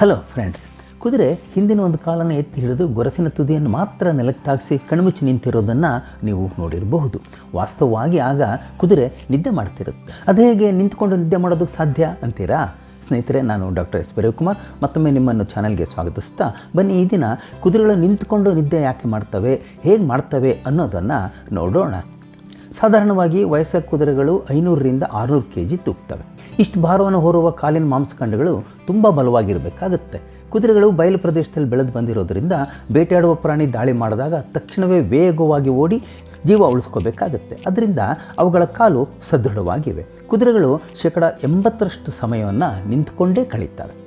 Hello friends ಕುದುರೆ ಹಿಂದಿನ ಒಂದು ಕಾಲನ್ನು ಎತ್ತಿ ಹಿಡಿದು ಗೊರಸಿನ ತುದಿಯನ್ನು ಮಾತ್ರ ನೆಲಕ್ಕೆ ತಾಗಿಸಿ ಕಣ್ಮುಚ್ಚಿ ನಿಂತಿರೋದನ್ನು ನೀವು ನೋಡಿರಬಹುದು. ವಾಸ್ತವವಾಗಿ ಆಗ ಕುದುರೆ ನಿದ್ದೆ ಮಾಡ್ತಿರೋದು. ಅದು ಹೇಗೆ ನಿಂತ್ಕೊಂಡು ನಿದ್ದೆ ಮಾಡೋದಕ್ಕೆ ಸಾಧ್ಯ ಅಂತೀರಾ? ಸ್ನೇಹಿತರೆ, ನಾನು ಡಾಕ್ಟರ್ ಎಸ್ ಕುಮಾರ್ ಮತ್ತೊಮ್ಮೆ ನಿಮ್ಮನ್ನು ಚಾನಲ್ಗೆ ಸ್ವಾಗತಿಸ್ತಾ ಬನ್ನಿ. ಈ ದಿನ ಕುದುರೆಗಳು ನಿಂತ್ಕೊಂಡು ನಿದ್ದೆ ಯಾಕೆ ಮಾಡ್ತವೆ? ಹೇಗೆ ಮಾಡ್ತವೆ ಅನ್ನೋದನ್ನು ನೋಡೋಣ. ಸಾಧಾರಣವಾಗಿ ವಯಸ್ಸ ಕುದುರೆಗಳು ಐನೂರರಿಂದ ಆರುನೂರು ಕೆ ಜಿ ತೂಗ್ತವೆ. ಇಷ್ಟು ಭಾರವನ್ನು ಹೊರುವ ಕಾಲಿನ ಮಾಂಸಖಂಡಗಳು ತುಂಬ ಬಲವಾಗಿರಬೇಕಾಗುತ್ತೆ. ಕುದುರೆಗಳು ಬಯಲು ಪ್ರದೇಶದಲ್ಲಿ ಬೆಳೆದು ಬಂದಿರೋದರಿಂದ ಬೇಟೆಯಾಡುವ ಪ್ರಾಣಿ ದಾಳಿ ಮಾಡಿದಾಗ ತಕ್ಷಣವೇ ವೇಗವಾಗಿ ಓಡಿ ಜೀವ ಉಳಿಸ್ಕೋಬೇಕಾಗತ್ತೆ. ಅದರಿಂದ ಅವುಗಳ ಕಾಲು ಸದೃಢವಾಗಿವೆ. ಕುದುರೆಗಳು ಶೇಕಡ ಎಂಬತ್ತರಷ್ಟು ಸಮಯವನ್ನು ನಿಂತುಕೊಂಡೇ ಕಳೀತವೆ.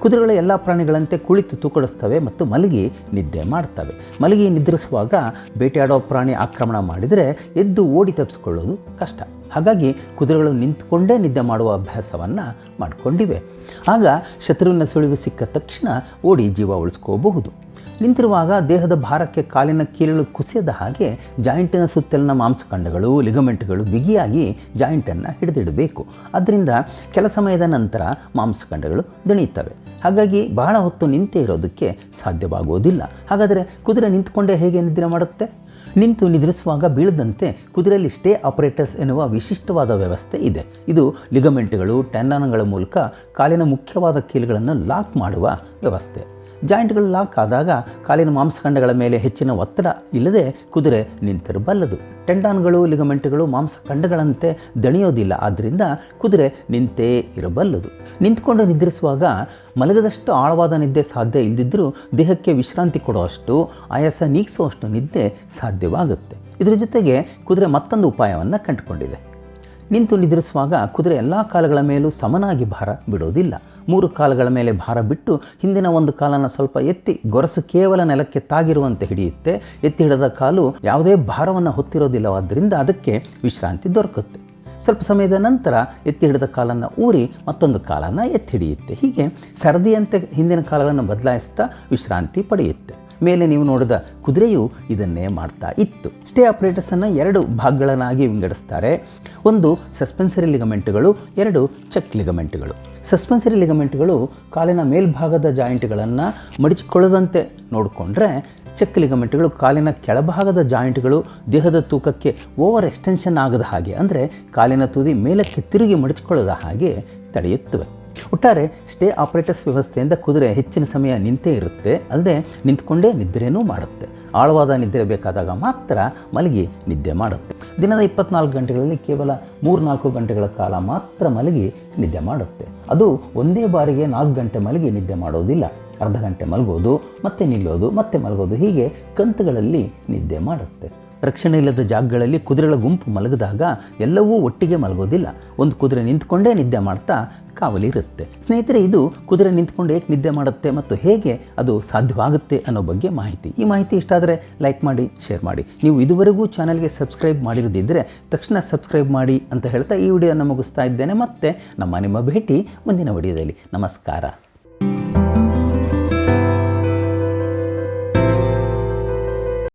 ಕುದುರೆಗಳು ಎಲ್ಲ ಪ್ರಾಣಿಗಳಂತೆ ಕುಳಿತು ತೂಕಡಿಸ್ತವೆ ಮತ್ತು ಮಲಗಿ ನಿದ್ದೆ ಮಾಡ್ತವೆ. ಮಲಗಿ ನಿದ್ರಿಸುವಾಗ ಬೇಟೆಯಾಡೋ ಪ್ರಾಣಿ ಆಕ್ರಮಣ ಮಾಡಿದರೆ ಎದ್ದು ಓಡಿ ತಪ್ಪಿಸ್ಕೊಳ್ಳೋದು ಕಷ್ಟ. ಹಾಗಾಗಿ ಕುದುರೆಗಳು ನಿಂತುಕೊಂಡೇ ನಿದ್ದೆ ಮಾಡುವ ಅಭ್ಯಾಸವನ್ನು ಮಾಡಿಕೊಂಡಿವೆ. ಆಗ ಶತ್ರುವಿನ ಸುಳಿವು ಸಿಕ್ಕ ತಕ್ಷಣ ಓಡಿ ಜೀವ ಉಳಿಸ್ಕೋಬಹುದು. ನಿಂತಿರುವಾಗ ದೇಹದ ಭಾರಕ್ಕೆ ಕಾಲಿನ ಕೀಲುಗಳು ಕುಸಿಯದ ಹಾಗೆ ಜಾಯಿಂಟಿನ ಸುತ್ತಲಿನ ಮಾಂಸಖಂಡಗಳು ಲಿಗಮೆಂಟ್ಗಳು ಬಿಗಿಯಾಗಿ ಜಾಯಿಂಟನ್ನು ಹಿಡಿದಿಡಬೇಕು. ಅದರಿಂದ ಕೆಲ ಸಮಯದ ನಂತರ ಮಾಂಸಖಂಡಗಳು ದಣಿಯುತ್ತವೆ. ಹಾಗಾಗಿ ಬಹಳ ಹೊತ್ತು ನಿಂತೇ ಇರೋದಕ್ಕೆ ಸಾಧ್ಯವಾಗುವುದಿಲ್ಲ ಹಾಗಾದರೆ ಕುದುರೆ ನಿಂತುಕೊಂಡೇ ಹೇಗೆ ನಿದ್ರೆ ಮಾಡುತ್ತೆ? ನಿಂತು ನಿದ್ರಿಸುವಾಗ ಬೀಳದಂತೆ ಕುದುರೆಯಲ್ಲಿ ಸ್ಟೇ ಆಪರೇಟರ್ಸ್ ಎನ್ನುವ ವಿಶಿಷ್ಟವಾದ ವ್ಯವಸ್ಥೆ ಇದೆ. ಇದು ಲಿಗಮೆಂಟ್ಗಳು, ಟೆಂಡನ್ಗಳ ಮೂಲಕ ಕಾಲಿನ ಮುಖ್ಯವಾದ ಕೀಲುಗಳನ್ನು ಲಾಕ್ ಮಾಡುವ ವ್ಯವಸ್ಥೆ. ಜಾಯಿಂಟ್ಗಳು ಲಾಕ್ ಆದಾಗ ಕಾಲಿನ ಮಾಂಸಖಂಡಗಳ ಮೇಲೆ ಹೆಚ್ಚಿನ ಒತ್ತಡ ಇಲ್ಲದೆ ಕುದುರೆ ನಿಂತಿರಬಲ್ಲದು. ಟೆಂಡಾನ್ಗಳು, ಲಿಗಮೆಂಟ್ಗಳು ಮಾಂಸಖಂಡಗಳಂತೆ ದಣಿಯೋದಿಲ್ಲ. ಆದ್ದರಿಂದ ಕುದುರೆ ನಿಂತೇ ಇರಬಲ್ಲದು. ನಿಂತ್ಕೊಂಡು ನಿದ್ರಿಸುವಾಗ ಮಲಗದಷ್ಟು ಆಳವಾದ ನಿದ್ದೆ ಸಾಧ್ಯ ಇಲ್ಲದಿದ್ದರೂ ದೇಹಕ್ಕೆ ವಿಶ್ರಾಂತಿ ಕೊಡುವಷ್ಟು, ಆಯಾಸ ನೀಗಿಸುವಷ್ಟು ನಿದ್ದೆ ಸಾಧ್ಯವಾಗುತ್ತೆ. ಇದರ ಜೊತೆಗೆ ಕುದುರೆ ಮತ್ತೊಂದು ಉಪಾಯವನ್ನು ಕಂಡುಕೊಂಡಿದೆ. ನಿಂತು ನಿದ್ರಿಸುವಾಗ ಕುದುರೆ ಎಲ್ಲ ಕಾಲಗಳ ಮೇಲೂ ಸಮನಾಗಿ ಭಾರ ಬಿಡೋದಿಲ್ಲ ಮೂರು ಕಾಲಗಳ ಮೇಲೆ ಭಾರ ಬಿಟ್ಟು ಹಿಂದಿನ ಒಂದು ಕಾಲನ್ನು ಸ್ವಲ್ಪ ಎತ್ತಿ ಗೊರಸು ಕೇವಲ ನೆಲಕ್ಕೆ ತಾಗಿರುವಂತೆ ಹಿಡಿಯುತ್ತೆ. ಎತ್ತಿ ಹಿಡಿದ ಕಾಲು ಯಾವುದೇ ಭಾರವನ್ನು ಹೊತ್ತಿರೋದಿಲ್ಲವಾದ್ದರಿಂದ ಅದಕ್ಕೆ ವಿಶ್ರಾಂತಿ ದೊರಕುತ್ತೆ. ಸ್ವಲ್ಪ ಸಮಯದ ನಂತರ ಎತ್ತಿ ಹಿಡಿದ ಕಾಲನ್ನು ಊರಿ ಮತ್ತೊಂದು ಕಾಲನ್ನು ಎತ್ತಿ ಹಿಡಿಯುತ್ತೆ. ಹೀಗೆ ಸರದಿಯಂತೆ ಹಿಂದಿನ ಕಾಲಗಳನ್ನು ಬದಲಾಯಿಸ್ತಾ ವಿಶ್ರಾಂತಿ ಪಡೆಯುತ್ತೆ. ಮೇಲೆ ನೀವು ನೋಡಿದ ಕುದುರೆಯು ಇದನ್ನೇ ಮಾಡ್ತಾ ಇತ್ತು. ಸ್ಟೇ ಆಪರೇಟರ್ಸನ್ನು ಎರಡು ಭಾಗಗಳನ್ನಾಗಿ ವಿಂಗಡಿಸ್ತಾರೆ. ಒಂದು ಸಸ್ಪೆನ್ಸರಿ ಲಿಗಮೆಂಟ್ಗಳು, ಎರಡು ಚೆಕ್ ಲಿಗಮೆಂಟ್ಗಳು. ಸಸ್ಪೆನ್ಸರಿ ಲಿಗಮೆಂಟ್ಗಳು ಕಾಲಿನ ಮೇಲ್ಭಾಗದ ಜಾಯಿಂಟ್ಗಳನ್ನು ಮಡಿಚಿಕೊಳ್ಳದಂತೆ ನೋಡಿಕೊಂಡ್ರೆ, ಚೆಕ್ ಲಿಗಮೆಂಟ್ಗಳು ಕಾಲಿನ ಕೆಳಭಾಗದ ಜಾಯಿಂಟ್ಗಳು ದೇಹದ ತೂಕಕ್ಕೆ ಓವರ್ ಎಕ್ಸ್ಟೆನ್ಷನ್ ಆಗದ ಹಾಗೆ, ಅಂದರೆ ಕಾಲಿನ ತುದಿ ಮೇಲಕ್ಕೆ ತಿರುಗಿ ಮಡಚಿಕೊಳ್ಳದ ಹಾಗೆ ತಡೆಯುತ್ತವೆ. ಒಟ್ಟಾರೆ ಸ್ಟೇ ಆಪರೇಟರ್ಸ್ ವ್ಯವಸ್ಥೆಯಿಂದ ಕುದುರೆ ಹೆಚ್ಚಿನ ಸಮಯ ನಿಂತೇ ಇರುತ್ತೆ ಅಲ್ಲದೆ ನಿಂತ್ಕೊಂಡೇ ನಿದ್ರೆನೂ ಮಾಡುತ್ತೆ. ಆಳವಾದ ನಿದ್ರೆ ಬೇಕಾದಾಗ ಮಾತ್ರ ಮಲಗಿ ನಿದ್ದೆ ಮಾಡುತ್ತೆ. ದಿನದ ಇಪ್ಪತ್ನಾಲ್ಕು ಗಂಟೆಗಳಲ್ಲಿ ಕೇವಲ ಮೂರ್ನಾಲ್ಕು ಗಂಟೆಗಳ ಕಾಲ ಮಾತ್ರ ಮಲಗಿ ನಿದ್ದೆ ಮಾಡುತ್ತೆ. ಅದು ಒಂದೇ ಬಾರಿಗೆ ನಾಲ್ಕು ಗಂಟೆ ಮಲಗಿ ನಿದ್ದೆ ಮಾಡೋದಿಲ್ಲ. ಅರ್ಧ ಗಂಟೆ ಮಲಗೋದು, ಮತ್ತೆ ನಿಲ್ಲೋದು, ಮತ್ತೆ ಮಲಗೋದು ಹೀಗೆ ಕಂತುಗಳಲ್ಲಿ ನಿದ್ದೆ ಮಾಡುತ್ತೆ. ರಕ್ಷಣೆ ಇಲ್ಲದ ಜಾಗಗಳಲ್ಲಿ ಕುದುರೆಗಳ ಗುಂಪು ಮಲಗಿದಾಗ ಎಲ್ಲವೂ ಒಟ್ಟಿಗೆ ಮಲಗೋದಿಲ್ಲ. ಒಂದು ಕುದುರೆ ನಿಂತ್ಕೊಂಡೇ ನಿದ್ದೆ ಮಾಡ್ತಾ ಕಾವಲಿರುತ್ತೆ ಸ್ನೇಹಿತರೆ, ಇದು ಕುದುರೆ ನಿಂತ್ಕೊಂಡು ಏಕೆ ನಿದ್ದೆ ಮಾಡುತ್ತೆ ಮತ್ತು ಹೇಗೆ ಅದು ಸಾಧ್ಯವಾಗುತ್ತೆ ಅನ್ನೋ ಬಗ್ಗೆ ಮಾಹಿತಿ. ಈ ಮಾಹಿತಿ ಇಷ್ಟ ಆದರೆ ಲೈಕ್ ಮಾಡಿ, ಶೇರ್ ಮಾಡಿ. ನೀವು ಇದುವರೆಗೂ ಚಾನಲ್ಗೆ ಸಬ್ಸ್ಕ್ರೈಬ್ ಮಾಡಿರದಿದ್ದರೆ ತಕ್ಷಣ ಸಬ್ಸ್ಕ್ರೈಬ್ ಮಾಡಿ ಅಂತ ಹೇಳ್ತಾ ಈ ವಿಡಿಯೋನ ಮುಗಿಸ್ತಾ ಇದ್ದೇನೆ. ಮತ್ತೆ ನಮ್ಮ ನಿಮ್ಮ ಭೇಟಿ ಮುಂದಿನ ವಿಡಿಯೋದಲ್ಲಿ. ನಮಸ್ಕಾರ.